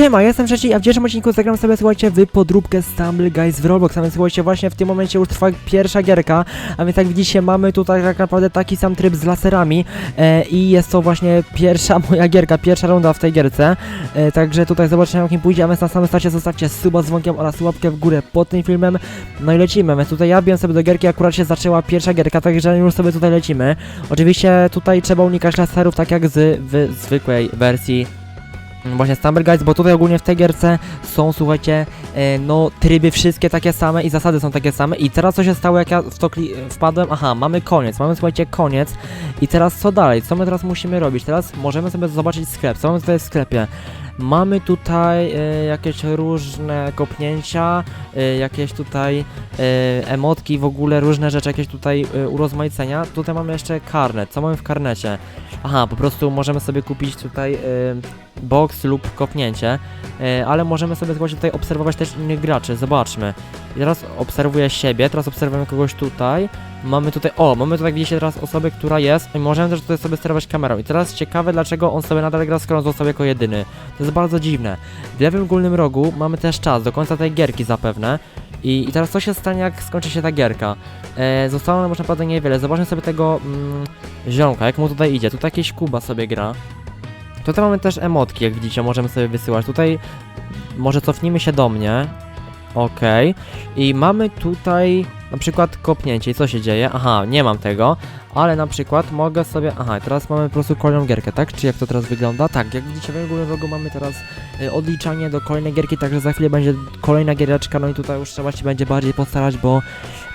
Siema, jestem trzeci, a w dzisiejszym odcinku zagram sobie, słuchajcie, w podróbkę Stumble Guys w Roblox, a więc słuchajcie, właśnie w tym momencie już trwa pierwsza gierka, a więc jak widzicie mamy tutaj tak naprawdę taki sam tryb z laserami e, i jest to właśnie pierwsza moja gierka, pierwsza runda w tej gierce, e, także tutaj zobaczymy jak im pójdzie, a więc na samym starcie zostawcie suba z dzwonkiem oraz łapkę w górę pod tym filmem, no i lecimy, więc tutaj ja biłem sobie do gierki, akurat się zaczęła pierwsza gierka, także już sobie tutaj lecimy, oczywiście tutaj trzeba unikać laserów tak jak z w zwykłej wersji Właśnie Stumble Guys, bo tutaj ogólnie w tej gierce są, słuchajcie, e, no tryby wszystkie takie same i zasady są takie same. I teraz co się stało, jak ja w to wpadłem, aha, mamy koniec, mamy, słuchajcie, koniec. I teraz co dalej, co my teraz musimy robić, teraz możemy sobie zobaczyć sklep, co mamy tutaj w sklepie, mamy tutaj e, jakieś różne kopnięcia, e, jakieś tutaj e, emotki, w ogóle różne rzeczy, jakieś tutaj e, urozmaicenia, tutaj mamy jeszcze karnet, co mamy w karnecie, aha, po prostu możemy sobie kupić tutaj... E, box lub kopnięcie, e, ale możemy sobie właśnie tutaj obserwować też innych graczy, zobaczmy. I teraz obserwuję siebie, teraz obserwujemy kogoś tutaj, mamy tutaj, o, mamy tutaj, widzicie teraz osobę, która jest i możemy też tutaj sobie sterować kamerą. I teraz ciekawe, dlaczego on sobie nadal gra, skoro on został jako jedyny. To jest bardzo dziwne. W lewym górnym rogu mamy też czas, do końca tej gierki zapewne. I, I teraz co się stanie, jak skończy się ta gierka? E, zostało nam naprawdę niewiele. Zobaczmy sobie tego mm, ziomka, jak mu tutaj idzie. Tutaj jakiś Kuba sobie gra. Tutaj mamy też emotki, jak widzicie, możemy sobie wysyłać. Tutaj może cofnijmy się do mnie. Okej. I mamy tutaj na przykład kopnięcie. I co się dzieje? Aha, nie mam tego. Ale na przykład mogę sobie... Aha, teraz mamy po prostu kolejną gierkę, tak? Czy jak to teraz wygląda? Tak, jak widzicie w górę rogu mamy teraz y, odliczanie do kolejnej gierki, także za chwilę będzie kolejna giereczka, no i tutaj już trzeba się będzie bardziej postarać, bo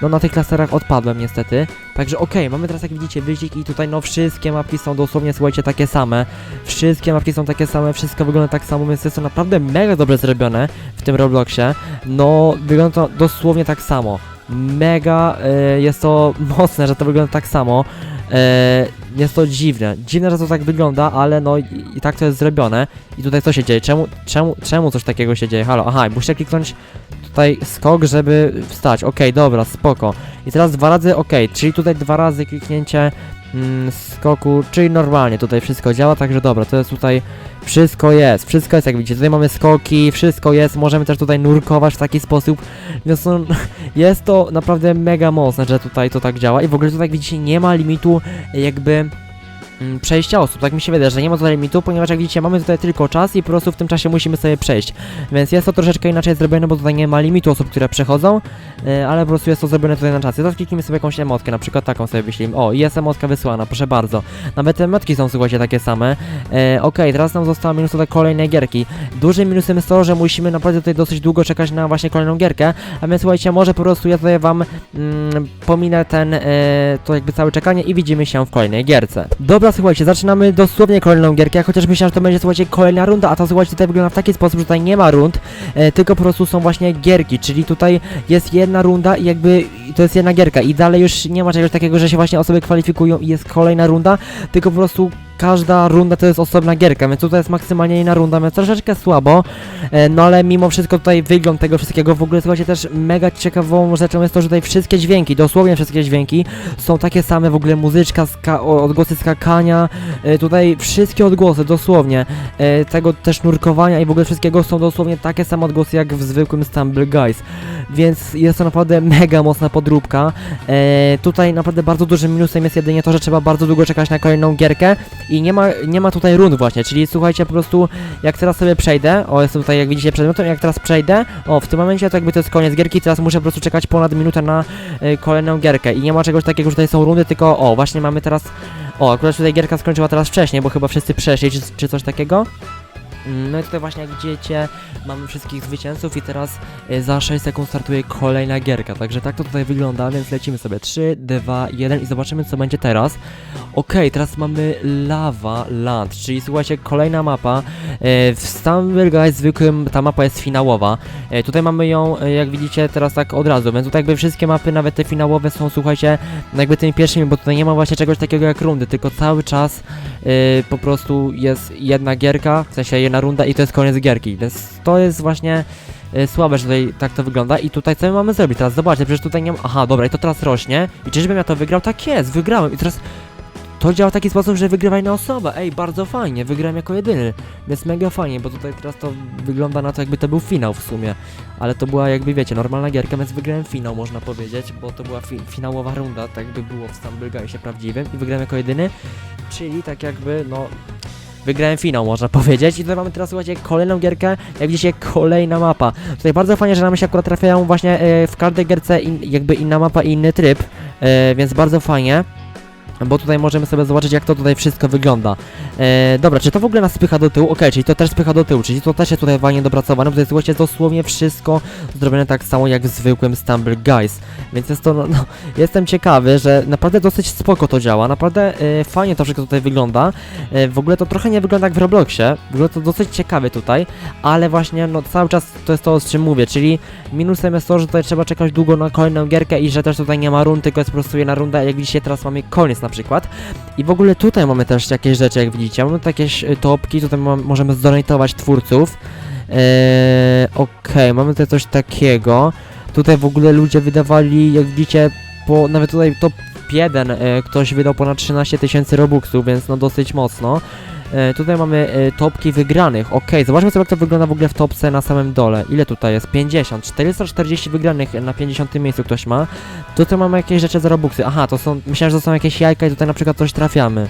no na tych laserach odpadłem niestety. Także okej, mamy teraz jak widzicie wyścig i tutaj no wszystkie mapki są dosłownie, słuchajcie, takie same. Wszystkie mapki są takie same, wszystko wygląda tak samo, więc jest to naprawdę mega dobrze zrobione w tym Robloxie. No, wygląda to dosłownie tak samo. Mega y, jest to mocne, że to wygląda tak samo. E, jest to dziwne. Dziwne, że to tak wygląda, ale no i, i tak to jest zrobione. I tutaj co się dzieje? Czemu, czemu, czemu coś takiego się dzieje? Halo, aha, muszę kliknąć tutaj skok, żeby wstać. Okej, dobra, spoko. I teraz dwa razy, okej, czyli tutaj dwa razy kliknięcie mm, skoku, czyli normalnie tutaj wszystko działa, także dobra, to jest tutaj wszystko jest, wszystko jest jak widzicie, tutaj mamy skoki, wszystko jest, możemy też tutaj nurkować w taki sposób, więc no, jest to naprawdę mega mocne, że tutaj to tak działa i w ogóle tutaj jak widzicie nie ma limitu jakby przejścia osób. Tak mi się wydaje, że nie ma tutaj limitu, ponieważ jak widzicie mamy tutaj tylko czas i po prostu w tym czasie musimy sobie przejść. Więc jest to troszeczkę inaczej zrobione, bo tutaj nie ma limitu osób, które przechodzą, e, ale po prostu jest to zrobione tutaj na czas. Teraz kliknijmy sobie jakąś emotkę, na przykład taką sobie wyślijmy. O, i jest emotka wysłana, proszę bardzo. Nawet te emotki są, słuchajcie, takie same. E, Okej, teraz nam została minusowe kolejne gierki. Dużym minusem jest to, że musimy naprawdę tutaj dosyć długo czekać na właśnie kolejną gierkę, a więc słuchajcie, może po prostu ja tutaj wam mm, pominę ten, e, to jakby całe czekanie i widzimy się w kolejnej gierce. Dobra, słuchajcie, zaczynamy dosłownie kolejną gierkę, chociaż myślałem, że to będzie, słuchajcie, kolejna runda, a to słuchajcie, tutaj wygląda w taki sposób, że tutaj nie ma rund, e, tylko po prostu są właśnie gierki, czyli tutaj jest jedna runda i jakby to jest jedna gierka. I dalej już nie ma czegoś takiego, że się właśnie osoby kwalifikują i jest kolejna runda, tylko po prostu każda runda to jest osobna gierka, więc tutaj jest maksymalnie jedna runda, więc troszeczkę słabo, e, no ale mimo wszystko tutaj wygląd tego wszystkiego, w ogóle słuchajcie też mega ciekawą rzeczą jest to, że tutaj wszystkie dźwięki, dosłownie wszystkie dźwięki są takie same, w ogóle muzyczka, ska odgłosy skakania, e, tutaj wszystkie odgłosy, dosłownie, e, tego też nurkowania i w ogóle wszystkiego są dosłownie takie same odgłosy jak w zwykłym Stumble Guys, więc jest to naprawdę mega mocna podróbka, tutaj naprawdę bardzo dużym minusem jest jedynie to, że trzeba bardzo długo czekać na kolejną gierkę, i nie ma, nie ma tutaj rund właśnie, czyli słuchajcie po prostu jak teraz sobie przejdę, o jestem tutaj jak widzicie przedmiotem, jak teraz przejdę, o w tym momencie to jakby to jest koniec gierki, teraz muszę po prostu czekać ponad minutę na y, kolejną gierkę i nie ma czegoś takiego, że tutaj są rundy, tylko o właśnie mamy teraz, o akurat tutaj gierka skończyła teraz wcześniej, bo chyba wszyscy przeszli czy, czy coś takiego. Mm, No i tutaj właśnie jak widzicie mamy wszystkich zwycięzców i teraz y, za 6 sekund startuje kolejna gierka, także tak to tutaj wygląda, więc lecimy sobie 3, 2, 1 i zobaczymy co będzie teraz. Okej, teraz mamy Lava Land, czyli słuchajcie, kolejna mapa. E, w Stumble Guys zwykłym ta mapa jest finałowa. E, tutaj mamy ją, e, jak widzicie, teraz tak od razu, więc tutaj jakby wszystkie mapy, nawet te finałowe są, słuchajcie, jakby tymi pierwszymi, bo tutaj nie ma właśnie czegoś takiego jak rundy, tylko cały czas e, po prostu jest jedna gierka, w sensie jedna runda i to jest koniec gierki, więc to jest właśnie e, słabe, że tutaj tak to wygląda i tutaj co my mamy zrobić? Teraz zobaczcie, przecież tutaj nie ma... Aha, dobra, i to teraz rośnie i czyżbym ja to wygrał? Tak jest, wygrałem i teraz to działa w taki sposób, że wygrywa jedna osoba. Ej, bardzo fajnie, wygrałem jako jedyny. Więc mega fajnie, bo tutaj teraz to wygląda na to, jakby to był finał w sumie. Ale to była jakby, wiecie, normalna gierka, więc wygrałem finał, można powiedzieć, bo to była fi finałowa runda, tak jakby było w Guysie prawdziwym i wygrałem jako jedyny. Czyli tak jakby, no... Wygrałem finał, można powiedzieć. I tutaj mamy teraz, słuchajcie, kolejną gierkę. Jak widzicie, kolejna mapa. Tutaj bardzo fajnie, że nam się akurat trafiają właśnie e, w każdej gierce in, jakby inna mapa i inny tryb. E, więc bardzo fajnie. Bo tutaj możemy sobie zobaczyć, jak to tutaj wszystko wygląda. E, dobra, czy to w ogóle nas spycha do tyłu? Okej, czyli to też spycha do tyłu, czyli to też jest tutaj fajnie dopracowane, bo to jest słuchajcie dosłownie wszystko zrobione tak samo jak w zwykłym Stumble Guys. Więc jest to, no, no jestem ciekawy, że naprawdę dosyć spoko to działa, naprawdę e, fajnie to wszystko tutaj wygląda. E, w ogóle to trochę nie wygląda jak w Robloxie, wygląda to dosyć ciekawie tutaj, ale właśnie no cały czas to jest to, o czym mówię, czyli minusem jest to, że tutaj trzeba czekać długo na kolejną gierkę i że też tutaj nie ma rund, tylko jest po prostu jedna runda, jak widzicie teraz mamy koniec na przykład. I w ogóle tutaj mamy też jakieś rzeczy, jak widzicie, mamy tu jakieś y, topki, tutaj możemy zdonatować twórców. Eee, Okej, mamy tutaj coś takiego. Tutaj w ogóle ludzie wydawali, jak widzicie, po, nawet tutaj top 1 e, ktoś wydał ponad 13 tysięcy robuxów, więc no dosyć mocno. E, tutaj mamy e, topki wygranych. Okej, zobaczmy sobie jak to wygląda w ogóle w topce na samym dole. Ile tutaj jest? 50. 440 wygranych na 50 miejscu ktoś ma. Tutaj mamy jakieś rzeczy za robuxy. Aha, to są, myślałem, że to są jakieś jajka i tutaj na przykład coś trafiamy.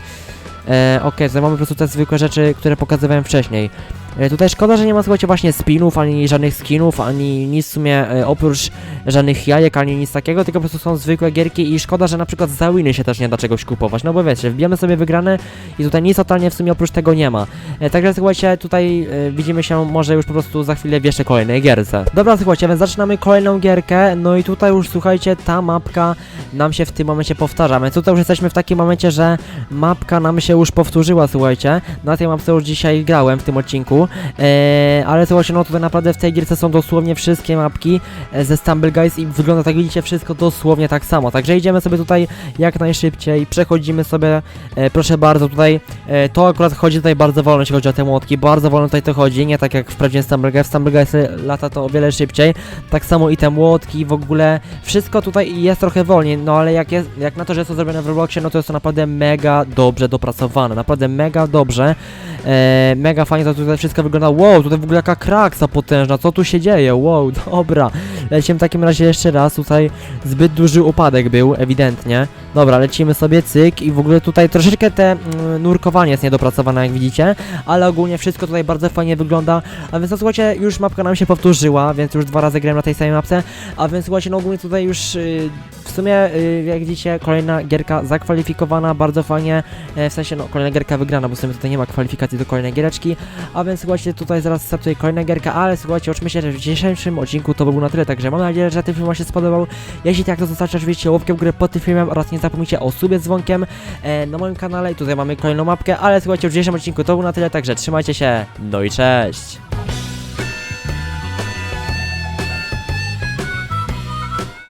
E, Okej, tutaj mamy po prostu te zwykłe rzeczy, które pokazywałem wcześniej. E, tutaj szkoda, że nie ma słuchajcie właśnie spinów, ani żadnych skinów, ani nic w sumie e, oprócz żadnych jajek, ani nic takiego, tylko po prostu są zwykłe gierki i szkoda, że na przykład za winy się też nie da czegoś kupować, no bo wiecie, wbijamy sobie wygrane i tutaj nic totalnie w sumie oprócz tego nie ma. E, także słuchajcie, tutaj e, widzimy się może już po prostu za chwilę w jeszcze kolejnej gierce. Dobra, słuchajcie, więc zaczynamy kolejną gierkę, no i tutaj już słuchajcie, ta mapka nam się w tym momencie powtarza, więc tutaj już jesteśmy w takim momencie, że mapka nam się już powtórzyła, słuchajcie. Na tej mapce już dzisiaj grałem w tym odcinku, e, ale słuchajcie, no tutaj naprawdę w tej gierce są dosłownie wszystkie mapki e, ze Stumble Guys i wygląda tak, widzicie, wszystko dosłownie tak samo. Także idziemy sobie tutaj jak najszybciej, przechodzimy sobie, e, proszę bardzo, tutaj e, to akurat chodzi tutaj bardzo wolno, jeśli chodzi o te młotki, bardzo wolno tutaj to chodzi, nie tak jak w prawdziwym Stumble Guys, w Stumble Guys lata to o wiele szybciej, tak samo i te młotki, w ogóle wszystko tutaj jest trochę wolniej, no ale jak, jest, jak na to, że jest to zrobione w Robloxie, no to jest to naprawdę mega dobrze dopracowane, naprawdę mega dobrze, e, mega fajnie to tutaj wszystko wygląda, wow, tutaj w ogóle jaka kraksa potężna, co tu się dzieje, wow, dobra, lecimy w takim razie jeszcze raz, tutaj zbyt duży upadek był, ewidentnie, dobra, lecimy sobie, cyk i w ogóle tutaj troszeczkę te mm, nurkowanie jest niedopracowane, jak widzicie, ale ogólnie wszystko tutaj bardzo fajnie wygląda, a więc no słuchajcie, już mapka nam się powtórzyła, więc już dwa razy grałem na tej samej mapce, a więc słuchajcie, no ogólnie tutaj już y, w sumie, y, jak widzicie, kolejna gierka zakwalifikowana, bardzo fajnie, e, w sensie, no kolejna gierka wygrana, bo w sumie tutaj nie ma kwalifikacji do kolejnej giereczki, a więc słuchajcie, tutaj zaraz startuje kolejna gierka, ale słuchajcie, myślę, że w dzisiejszym odcinku to by było na tyle, także mam nadzieję, że ten film wam się spodobał, jeśli tak, to zostawcie oczywiście łapkę w górę pod tym filmem oraz nie zapomnijcie o subie dzwonkiem e, na moim kanale. I tutaj mamy kolejną mapkę, ale słuchajcie, w dzisiejszym odcinku to było na tyle, także trzymajcie się, no i cześć!